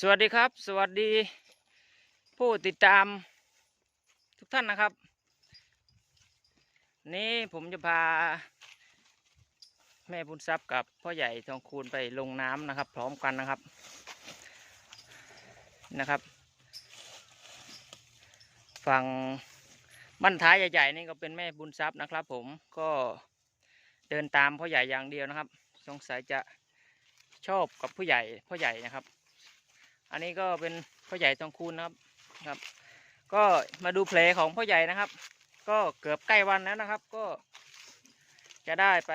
สวัสดีครับ สวัสดีผู้ติดตามทุกท่านนะครับ นี่ผมจะพา แม่บุญทรัพย์กับพ่อใหญ่ทองคูณไปลงน้ำนะครับ พร้อมกันนะครับนะครับ ฝั่งบ้านท้ายใหญ่ๆนี่ก็เป็นแม่บุญทรัพย์นะครับ ผมก็เดินตามพ่อใหญ่อย่างเดียวนะครับ สงสัยจะชอบกับผู้ใหญ่พ่อใหญ่นะครับ อันนี้ก็เป็นพ่อใหญ่ทองคูณนะครับครับ ก็มาดูเพลของพ่อใหญ่นะครับ ก็เกือบใกล้วันแล้วนะครับ ก็ จะได้ไป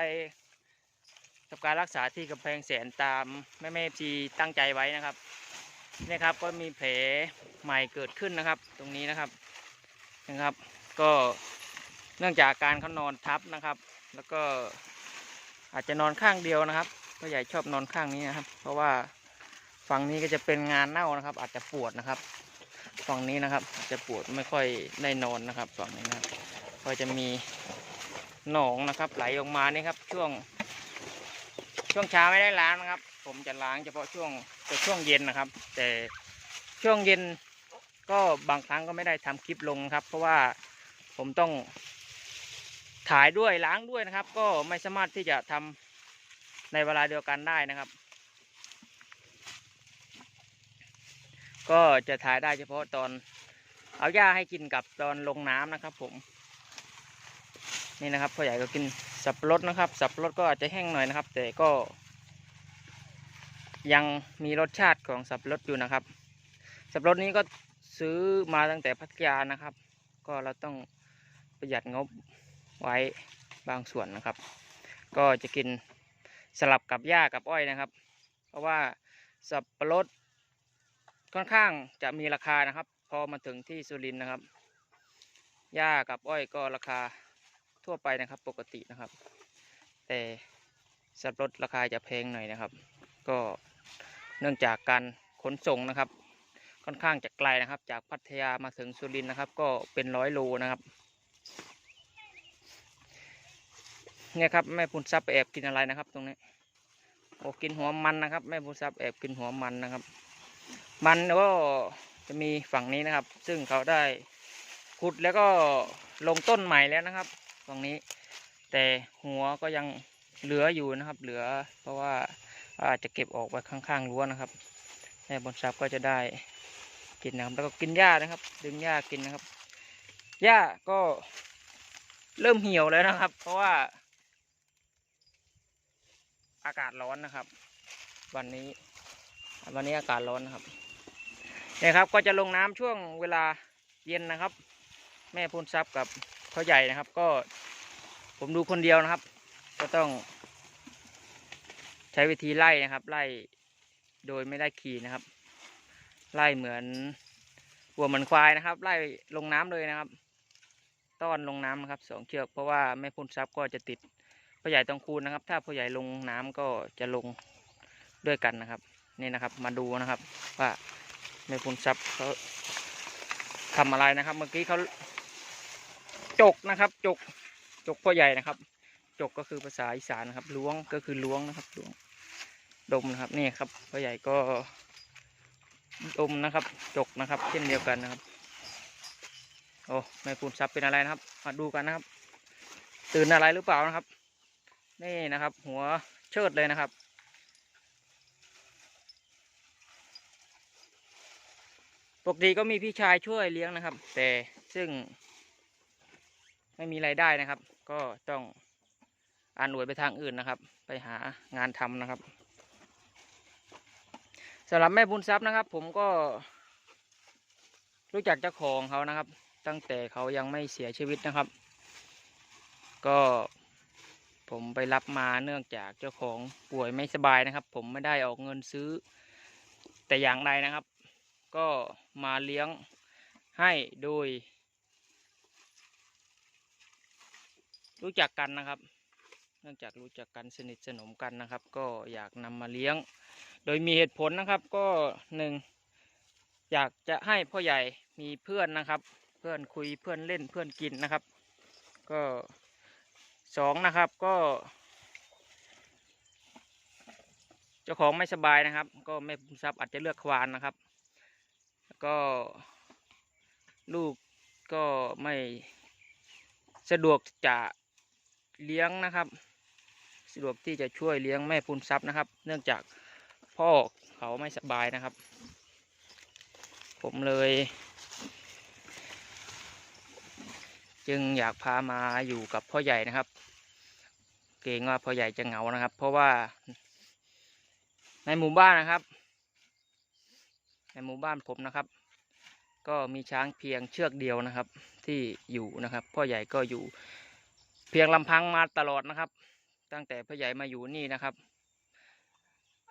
ทำการรักษาที่กำแพงแสนตามแม่แม่ทีตั้งใจไว้นะครับนี่ครับก็มีแผลใหม่เกิดขึ้นนะครับ ตรงนี้นะครับนะครับ ก็เนื่องจากการเขานอนทับนะครับ แล้วก็อาจจะนอนข้างเดียวนะครับพ่อใหญ่ชอบนอนข้างนี้นะครับ เพราะว่า ฝั่งนี้ก็จะเป็นงานเน่านะครับ อาจจะปวดนะครับ ฝั่งนี้นะครับจะปวดไม่ค่อยได้นอนนะครับ ฝั่งนี้นะครับก็จะมีหนองนะครับ ไหลออกมานี่ครับ ช่วง ช่วงเช้าไม่ได้ล้างนะครับ ผมจะล้างเฉพาะช่วงแต่ช่วงเย็นนะครับ แต่ช่วงเย็นก็บางครั้งก็ไม่ได้ทำคลิปลงนะครับ เพราะว่าผมต้องถ่ายด้วยล้างด้วยนะครับ ก็ไม่สามารถที่จะทำในเวลาเดียวกันได้นะครับ ก็จะถ่ายได้เฉพาะตอนเอาหญ้าให้กินกับตอนลงน้ำนะครับผม นี่นะครับพ่อใหญ่ก็กินสับปะรดนะครับ สับปะรดก็อาจจะแห้งหน่อยนะครับ แต่ก็ ยังมีรสชาติของสับปะรดอยู่นะครับ สับปะรดนี้ก็ซื้อมาตั้งแต่พัทยานะครับ ก็เราต้องประหยัดงบไว้บางส่วนนะครับ ก็จะกินสลับกับหญ้ากับอ้อยนะครับ เพราะว่าสับปะรด ค่อนข้างจะมีราคานะครับ พอมาถึงที่สุรินทร์นะครับหญ้ากับอ้อยก็ราคาทั่วไปนะครับ ปกตินะครับ แต่สับปะรดราคาจะแพงหน่อยนะครับ ก็เนื่องจากการขนส่งนะครับ ค่อนข้างจะไกลนะครับ จากพัทยามาถึงสุรินทร์นะครับ ก็เป็นร้อยโลนะครับเนี่ยครับแม่พุนซับแอบกินอะไรนะครับ ตรงนี้โอ้กินหัวมันนะครับแม่พุนซับแอบกินหัวมันนะครับ มันก็จะมีฝั่งนี้นะครับ ซึ่งเขาได้ขุดแล้วก็ลงต้นใหม่แล้วนะครับฝั่งนี้ แต่หัวก็ยังเหลืออยู่นะครับ เหลือเพราะว่าอาจจะเก็บออกไว้ข้างๆรั้วนะครับแม่บนซับก็จะได้กินนะครับแล้วก็กินหญ้านะครับ ดึงหญ้ากินนะครับหญ้าก็เริ่มเหี่ยวแล้วนะครับ เพราะว่า อากาศร้อนนะครับ วันนี้ วันนี้อากาศร้อนนะครับ เนี่ยครับก็จะลงน้ำช่วงเวลาเย็นนะครับ แม่พูนซับกับพ่อใหญ่นะครับ ก็ผมดูคนเดียวนะครับ ก็ต้อง ใช้วิธีไล่นะครับ ไล่โดยไม่ได้ขี่นะครับ ไล่เหมือนวัวเหมือนควายนะครับ ไล่ลงน้ำเลยนะครับ ต้อนลงน้ำนะครับสองเชือกเพราะว่าแม่พูนซับก็จะติดพ่อใหญ่ต้องคูณนะครับ ถ้าพ่อใหญ่ลงน้ำก็จะลงด้วยกันนะครับ นี่นะครับ มาดูนะครับว่า แม่พุนทรัพย์เขาทำอะไรนะครับ เมื่อกี้เขาจกนะครับ จก จกพ่อใหญ่นะครับ จกก็คือภาษาอีสานนะครับล้วงก็คือล้วงนะครับล้วงดมนะครับนี่ครับพ่อใหญ่ก็ดมนะครับ จกนะครับ เช่นเดียวกันนะครับโอ้แม่พุนทรัพย์เป็นอะไรนะครับมาดูกันนะครับ ตื่นอะไรหรือเปล่านะครับ นี่นะครับ หัวเชิดเลยนะครับ ปกติก็มีพี่ชายช่วยเลี้ยงนะครับ แต่ซึ่ง ไม่มีไรายได้นะครับ ก็ต้องอ่านหวยไปทางอื่นนะครับ ไปหางานทำนะครับสำหรับแม่บุญทรัพย์นะครับ ผมก็รู้จักเจ้าของเขานะครับ ตั้งแต่เขายังไม่เสียชีวิตนะครับ ก็ผมไปรับมาเนื่องจากเจ้าของป่วยไม่สบายนะครับ ผมไม่ได้ออกเงินซื้อแต่อย่างใดนะครับ ก็มาเลี้ยงให้โดย รู้จักกันนะครับ เนื่องจากรู้จักกันสนิทสนมกันนะครับ ก็อยากนำมาเลี้ยง โดยมีเหตุผลนะครับก็หนึ่งอยากจะให้พ่อใหญ่มีเพื่อนนะครับ เพื่อนคุยเพื่อนเล่นเพื่อนกินนะครับ ก็สองนะครับก็เจ้าของไม่สบายนะครับ ก็แม่ทรัพย์อาจจะเลือกควานนะครับ ก็ลูกก็ไม่สะดวกจะเลี้ยงนะครับ สะดวกที่จะช่วยเลี้ยงแม่ปุนทรัพย์นะครับ เนื่องจากพ่อเขาไม่สบายนะครับ ผมเลย จึงอยากพามาอยู่กับพ่อใหญ่นะครับ เกรงว่าพ่อใหญ่จะเหงานะครับ เพราะว่าในหมู่บ้านนะครับ ในหมู่บ้านผมนะครับ ก็มีช้างเพียงเชือกเดียวนะครับ ที่อยู่นะครับ พ่อใหญ่ก็อยู่เพียงลำพังมาตลอดนะครับ ตั้งแต่พ่อใหญ่มาอยู่นี่นะครับ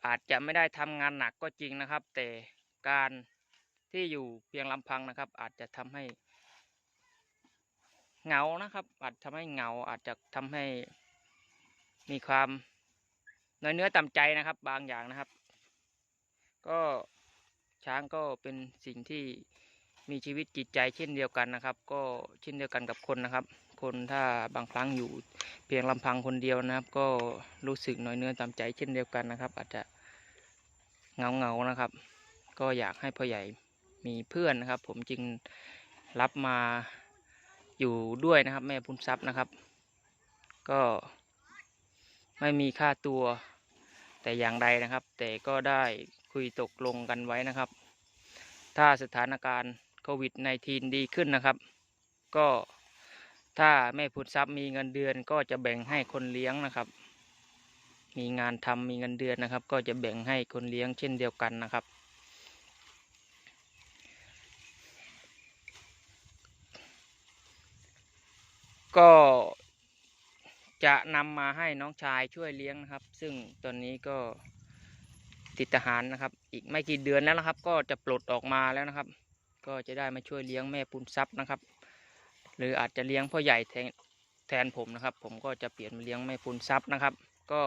อาจจะไม่ได้ทำงานหนักก็จริงนะครับ แต่การที่อยู่เพียงลำพังนะครับ อาจจะทำให้เหงานะครับ อาจทำให้เหงาอาจจะทำให้มีความน้อยเนื้อต่ำใจนะครับ บางอย่างนะครับ ก็ ช้างก็เป็นสิ่งที่มีชีวิตจิตใจเช่นเดียวกันนะครับ ก็เช่นเดียวกันกับคนนะครับ คนถ้าบางครั้งอยู่เพียงลำพังคนเดียวนะครับ ก็รู้สึกน้อยเนื้อต่ำใจเช่นเดียวกันนะครับ อาจจะเงาเงานะครับ ก็อยากให้พ่อใหญ่มีเพื่อนนะครับ ผมจึงรับมาอยู่ด้วยนะครับ แม่พุนทรัพย์นะครับ ก็ไม่มีค่าตัวแต่อย่างใดนะครับ แต่ก็ได้ คุยตกลงกันไว้นะครับ ถ้าสถานการณ์โควิด -19 ดีขึ้นนะครับ ก็ถ้าแม่พุทธทรัพย์มีเงินเดือนก็จะแบ่งให้คนเลี้ยงนะครับ มีงานทำมีเงินเดือนนะครับ ก็จะแบ่งให้คนเลี้ยงเช่นเดียวกันนะครับ ก็จะนำมาให้น้องชายช่วยเลี้ยงนะครับ ซึ่งตอนนี้ก็ ติดทหารนะครับ อีกไม่กี่เดือนแล้วนะครับ ก็จะปลดออกมาแล้วนะครับ ก็จะได้มาช่วยเลี้ยงแม่ปุนทรัพย์นะครับ หรืออาจจะเลี้ยงพ่อใหญ่แทนแทนผมนะครับ ผมก็จะเปลี่ยนมาเลี้ยงแม่ปุนทรัพย์นะครับ ก็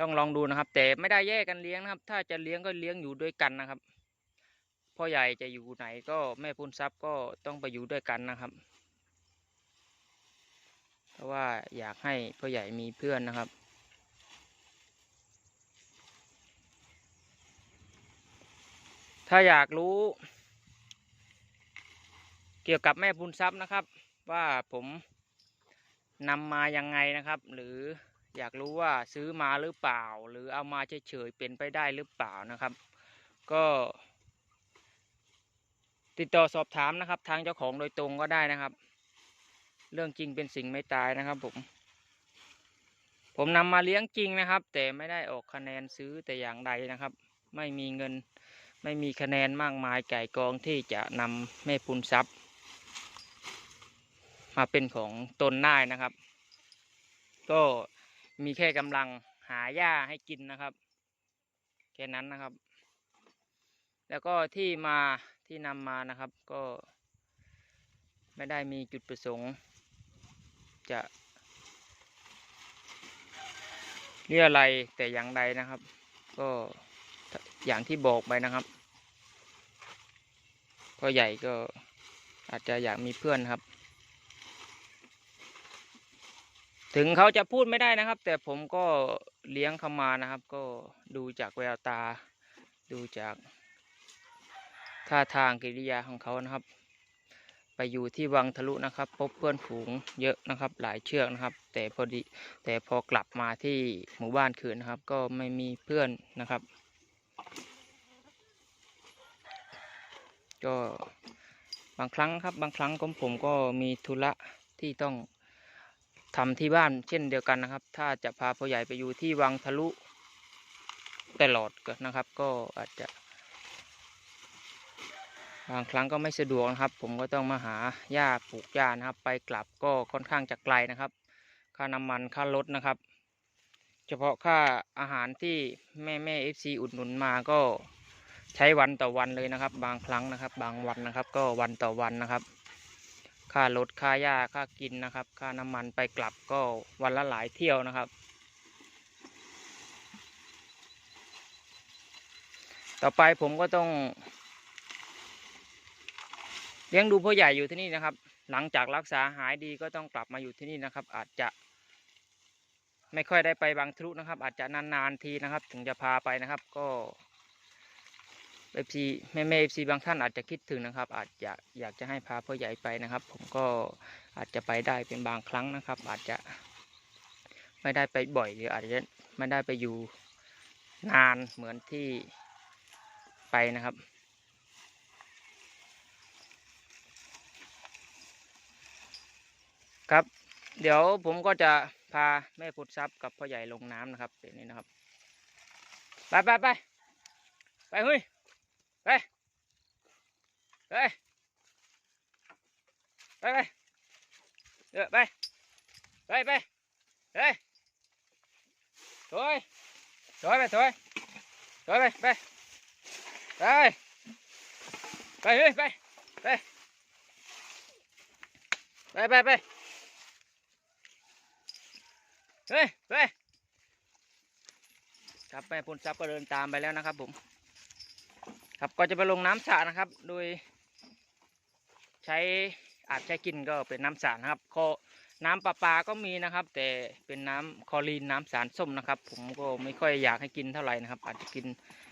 ต้องลองดูนะครับ แต่ไม่ได้แยกกันเลี้ยงนะครับ ถ้าจะเลี้ยงก็เลี้ยงอยู่ด้วยกันนะครับพ่อใหญ่จะอยู่ไหนก็แม่ปุนทรัพย์ก็ต้องไปอยู่ด้วยกันนะครับ เพราะว่าอยากให้พ่อใหญ่มีเพื่อนนะครับ ถ้าอยากรู้ เกี่ยวกับแม่พุนทรัพย์นะครับ ว่าผมนำมายังไงนะครับ หรืออยากรู้ว่าซื้อมาหรือเปล่า หรือเอามาเฉยๆเป็นไปได้หรือเปล่านะครับ ก็ ติดต่อสอบถามนะครับ ทางเจ้าของโดยตรงก็ได้นะครับ เรื่องจริงเป็นสิ่งไม่ตายนะครับผมผมนำมาเลี้ยงจริงนะครับ แต่ไม่ได้ออกคะแนนซื้อแต่อย่างใดนะครับ ไม่มีเงิน ไม่มีคะแนนมากมายไก่กองที่จะนำแม่พุนทรัพย์มาเป็นของตนได้นะครับ ก็มีแค่กำลังหาหญ้าให้กินนะครับ แค่นั้นนะครับ แล้วก็ที่มาที่นำมานะครับ ก็ ไม่ได้มีจุดประสงค์ จะเรียอะไรแต่อย่างใดนะครับ ก็ อย่างที่บอกไปนะครับพ่อใหญ่ก็อาจจะอยากมีเพื่อนครับ ถึงเขาจะพูดไม่ได้นะครับ แต่ผมก็เลี้ยงเขามานะครับ ก็ดูจากแววตา ดูจากท่าทางกิริยาของเขานะครับ ไปอยู่ที่วังทะลุนะครับ พบเพื่อนฝูงเยอะนะครับ หลายเชือกนะครับ แต่พอดีแต่พอกลับมาที่หมู่บ้านคืนนะครับ ก็ไม่มีเพื่อนนะครับ ก็บางครั้งครับบางครั้งผมผมก็มีธุระที่ต้องทำที่บ้านเช่นเดียวกันนะครับ ถ้าจะพาพ่อใหญ่ไปอยู่ที่วังทะลุตลอดก็นะครับ ก็อาจจะ บางครั้งก็ไม่สะดวกนะครับ ผมก็ต้องมาหาหญ้าปลูกหญ้านะครับ ไปกลับก็ค่อนข้างจะไกลนะครับ ค่าน้ำมันค่ารถนะครับ เฉพาะค่าอาหารที่แม่แม่เอฟซีอุดหนุนมาก็ ใช้วันต่อวันเลยนะครับ บางครั้งนะครับ บางวันนะครับ ก็วันต่อวันนะครับ ค่ารถค่าหญ้าค่ากินนะครับ ค่าน้ำมันไปกลับก็วันละหลายเที่ยวนะครับ ต่อไปผมก็ต้อง เลี้ยงดูพ่อใหญ่อยู่ที่นี่นะครับ หลังจากรักษาหายดีก็ต้องกลับมาอยู่ที่นี่นะครับ อาจจะไม่ค่อยได้ไปบางทรุนะครับ อาจจะนานๆทีนะครับ ถึงจะพาไปนะครับ ก็ เอฟซีแม่แม่เอฟซีบางท่านอาจจะคิดถึงนะครับ อาจจะอยากจะให้พาพ่อใหญ่ไปนะครับ ผมก็อาจจะไปได้เป็นบางครั้งนะครับ อาจจะไม่ได้ไปบ่อยหรืออาจจะไม่ได้ไปอยู่นานเหมือนที่ไปนะครับ ครับ เดี๋ยวผมก็จะพาแม่พุทธทรัพย์กับพ่อใหญ่ลงน้ำนะครับเดี๋ยวนี้นะครับ ไปไปไปไปเฮ้ย ไปไปไปไปเออไป ไปไปไปถอยถอยไปถอยถอยไปไป ไป ไปเฮ้ยไป ไป ไปไปไปเฮ้ยเฮ้ยครับแม่พุนทรัพย์ก็เดินตามไปแล้วนะครับผม ครับก็จะไปลงน้ำสระนะครับ โดย ใช้อาบใช้กินก็เป็นน้ำสระนะครับก็น้ำประปาก็มีนะครับ แต่เป็นน้ำคลอรีนน้ำสารส้มนะครับ ผมก็ไม่ค่อยอยากให้กินเท่าไหร่นะครับ อาจจะกิน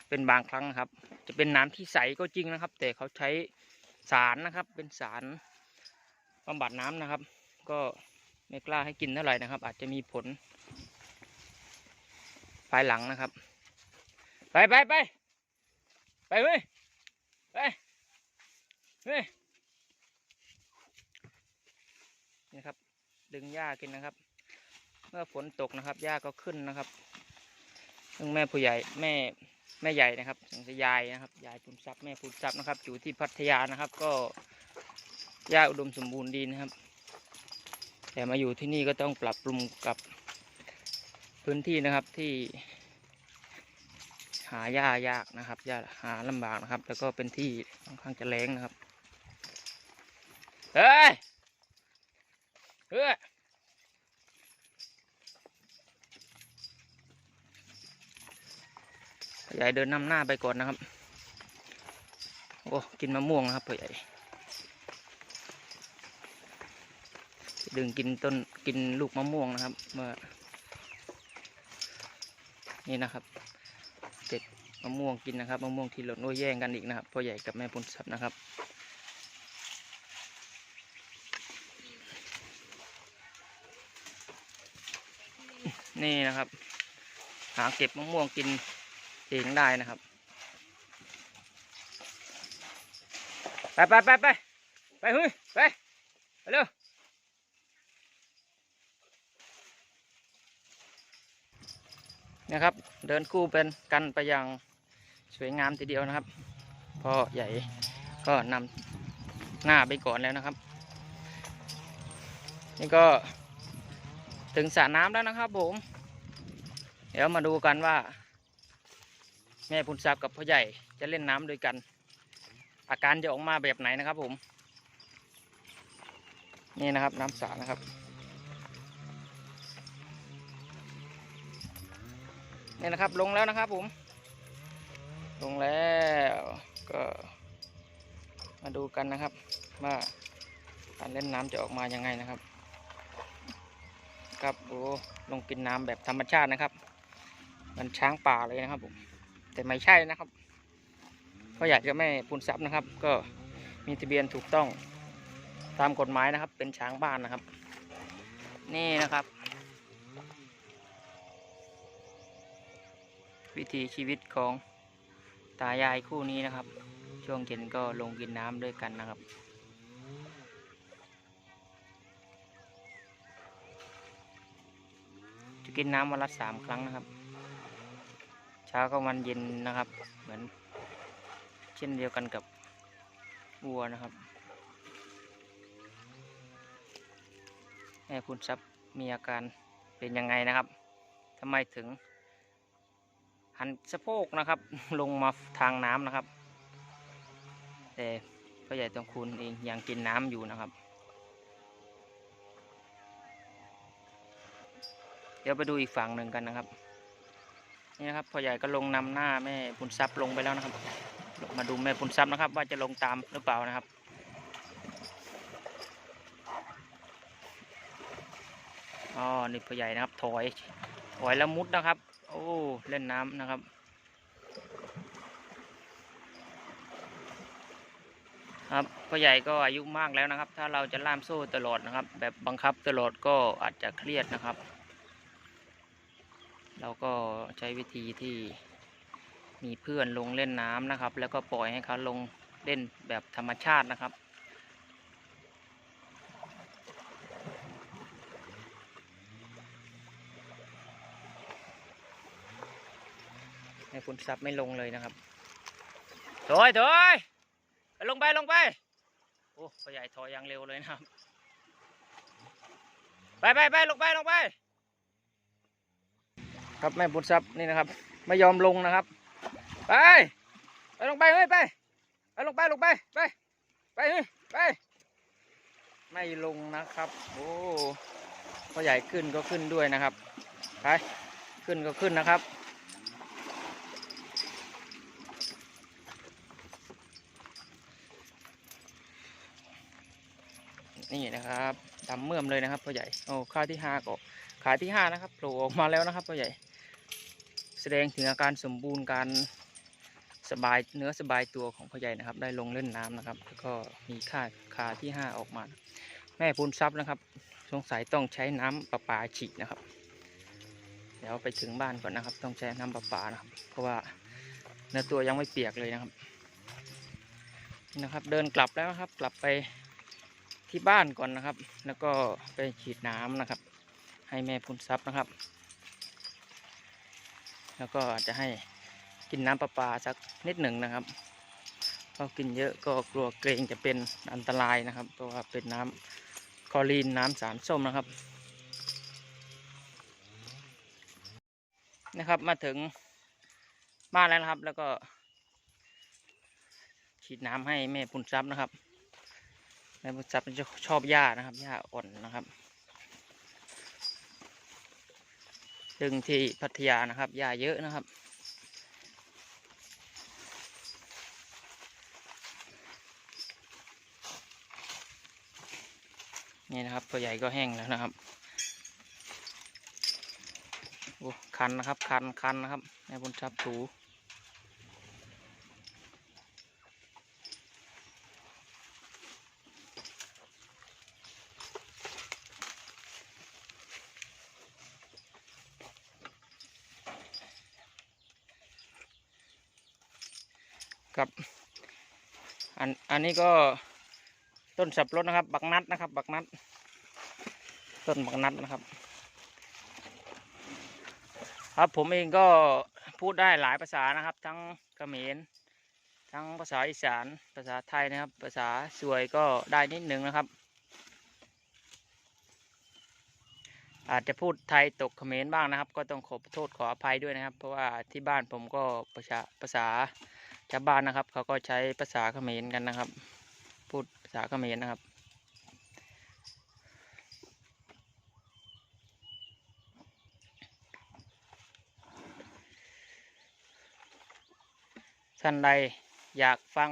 เป็นบางครั้งนะครับ จะเป็นน้ำที่ใสก็จริงนะครับ แต่เขาใช้สารนะครับ เป็นสารบำบัดน้ำนะครับ ก็ไม่กล้าให้กินเท่าไหร่นะครับ อาจจะมีผลภายหลังนะครับ ไปไปไป ไปเว้ยไปเฮ้ยนี่ครับ ดึงหญ้ากินนะครับ เมื่อฝนตกนะครับหญ้าก็ขึ้นนะครับซึ่งแม่ผู้ใหญ่แม่แม่ใหญ่นะครับถึงจะยายนะครับยายปุนทรัพย์แม่ปุนทรัพย์นะครับ อยู่ที่พัทยานะครับ ก็หญ้าอุดมสมบูรณ์ดีนะครับ แต่มาอยู่ที่นี่ก็ต้องปรับปรุงกับพื้นที่นะครับที่ หาหญ้ายากนะครับหญ้าหาลำบากนะครับ แล้วก็เป็นที่ค่อนข้างจะแรงนะครับเฮ้ยเฮ้ยพ่อใหญ่เดินนำหน้าไปก่อนนะครับ โอ้กินมะม่วงนะครับพ่อใหญ่ดึงกินต้นกินลูกมะม่วงนะครับเมื่อนี่นะครับะม่วงกินนะครับมะม่วงที่หล่นโอ้ยแย่งกันอีกนะครับพ่อใหญ่กับแม่พุนทรัพย์นะครับนี่นะครับ หาเก็บมะม่วงกินเองได้นะครับ ไปไปไปไปไปเฮ้ยไปไปเร็วนะครับ เดินคู่เป็นกันไปอย่าง สวยงามทีเดียวนะครับพ่อใหญ่ก็นำหน้าไปก่อนแล้วนะครับ นี่ก็ถึงสระน้ำแล้วนะครับผม เดี๋ยวมาดูกันว่า แม่พุนทรัพย์กับพ่อใหญ่จะเล่นน้ำด้วยกัน อาการจะออกมาแบบไหนนะครับผม นี่นะครับน้ำสระนะครับนี่นะครับลงแล้วนะครับผม ลงแล้วก็มาดูกันนะครับ ว่าการเล่นน้ำจะออกมายังไงนะครับ ครับโอ้ลงกินน้ำแบบธรรมชาตินะครับ มันช้างป่าเลยนะครับผมแต่ไม่ใช่นะครับเพราะอยากจะไม่ปูนซับนะครับ ก็มีทะเบียนถูกต้องตามกฎหมายนะครับ เป็นช้างบ้านนะครับ นี่นะครับ วิถีชีวิตของ ตายายคู่นี้นะครับ ช่วงเย็นก็ลงกินน้ำด้วยกันนะครับ จะกินน้ำวันละสามครั้งนะครับ เช้าก็วันเย็นนะครับ เหมือน เช่นเดียวกันกับวัวนะครับแม่คุณทรัพย์มีอาการเป็นยังไงนะครับทำไมถึง หันสะโพกนะครับ ลงมาทางน้ำนะครับ แต่พ่อใหญ่ตองคุณเองยังกินน้ำอยู่นะครับ เดี๋ยวไปดูอีกฝั่งหนึ่งกันนะครับนี่นะครับพ่อใหญ่ก็ลงนำหน้าแม่ปุนทรัพย์ลงไปแล้วนะครับ มาดูแม่ปุนทรัพย์นะครับ ว่าจะลงตามหรือเปล่านะครับอ๋อนี่พ่อใหญ่นะครับถอยปล่อยแล้วมุดนะครับ อ้เล่นน้ำนะครับครับพ่อใหญ่ก็อายุมากแล้วนะครับ ถ้าเราจะล่ามโซ่ตลอดนะครับ แบบบังคับตลอดก็อาจจะเครียดนะครับ เราก็ใช้วิธีที่มีเพื่อนลงเล่นน้ำนะครับ แล้วก็ปล่อยให้เขาลงเล่นแบบธรรมชาตินะครับ ให้คุณซับไม่ลงเลยนะครับถอยถอยลงไปลงไป โอ้พ่อใหญ่ถอยอย่างเร็วเลยนะครับ ไปไปไปลงไปลงไป ครับแม่บุญทรัพย์นี่นะครับ ไม่ยอมลงนะครับ ไป ไปลงไปเฮ้ยไป ไปลงไปลงไปไป ไปเฮ้ยไป ไม่ลงนะครับ โอ้พ่อใหญ่ขึ้นก็ขึ้นด้วยนะครับ ไป ขึ้นก็ขึ้นนะครับ นี่นะครับดำเมื่อมเลยนะครับพ่อใหญ่โอ้ขาที่ห้าก็ขาที่ห้านะครับโผล่ออกมาแล้วนะครับพ่อใหญ่ แสดงถึงอาการสมบูรณ์การสบายเนื้อสบายตัวของพ่อใหญ่นะครับ ได้ลงเล่นน้ำนะครับ แล้วก็มีค่าขาที่ห้าออกมา แม่พูนซับนะครับ สงสัยต้องใช้น้ำประปาฉีดนะครับ เดี๋ยวไปถึงบ้านก่อนนะครับ ต้องใช้น้ำประปานะครับ เพราะว่าเนื้อตัวยังไม่เปียกเลยนะครับนี่นะครับ เดินกลับแล้วนะครับ กลับไป ที่บ้านก่อนนะครับ แล้วก็ไปฉีดน้ำนะครับ ให้แม่พูนซับนะครับ แล้วก็จะให้กินน้ำประปาสักนิดหนึ่งนะครับเพราะกินเยอะก็กลัวเกรงจะเป็นอันตรายนะครับเพราะว่าเป็นน้ำคลอรีนน้ำสารส้มนะครับ นะครับมาถึงบ้านแล้วนะครับ แล้วก็ฉีดน้ำให้แม่ปุนซับนะครับ แม่ปุนซับจะชอบหญ้านะครับหญ้าอ่อนนะครับ ซึ่งที่พัทยานะครับหญ้าเยอะนะครับ นี่นะครับตัวใหญ่ก็แห้งแล้วนะครับโอ้คันนะครับคันคันนะครับในบนชับถู ครับอันอันนี้ก็ต้นสับปะรดนะครับ บักนัดนะครับ บักนัด ต้นบักนัดนะครับ ครับผมเองก็พูดได้หลายภาษานะครับ ทั้งเขมรทั้งภาษาอีสาน ภาษาไทยนะครับ ภาษาสวยก็ได้นิดหนึ่งนะครับ อาจจะพูดไทยตกเขมรบ้างนะครับ ก็ต้องขอโทษขออภัยด้วยนะครับ เพราะว่าที่บ้านผมก็ภาษาภาษา ชาวบ้านนะครับ เขาก็ใช้ภาษาเขมรกันนะครับ พูดภาษาเขมรนะครับ ท่านใดอยากฟัง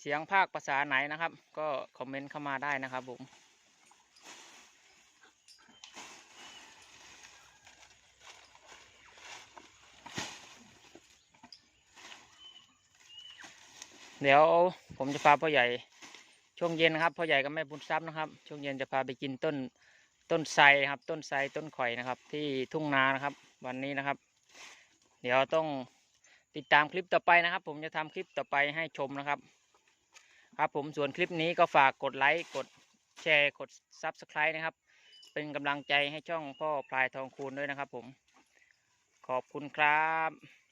เสียงภาคภาษาไหนนะครับ ก็คอมเมนต์เข้ามาได้นะครับผม เดี๋ยวผมจะพาพ่อใหญ่ช่วงเย็นนะครับพ่อใหญ่กับแม่บุญทรัพย์นะครับ ช่วงเย็นจะพาไปกินต้นต้นไทรครับ ต้นไทรต้นข่อยนะครับ ที่ทุ่งนานะครับ วันนี้นะครับ เดี๋ยวต้องติดตามคลิปต่อไปนะครับ ผมจะทำคลิปต่อไปให้ชมนะครับ ครับผมส่วนคลิปนี้ก็ฝากกดไลค์กดแชร์กด Subscribe นะครับ เป็นกำลังใจให้ช่องพ่อพลายทองคูณด้วยนะครับ ผมขอบคุณครับ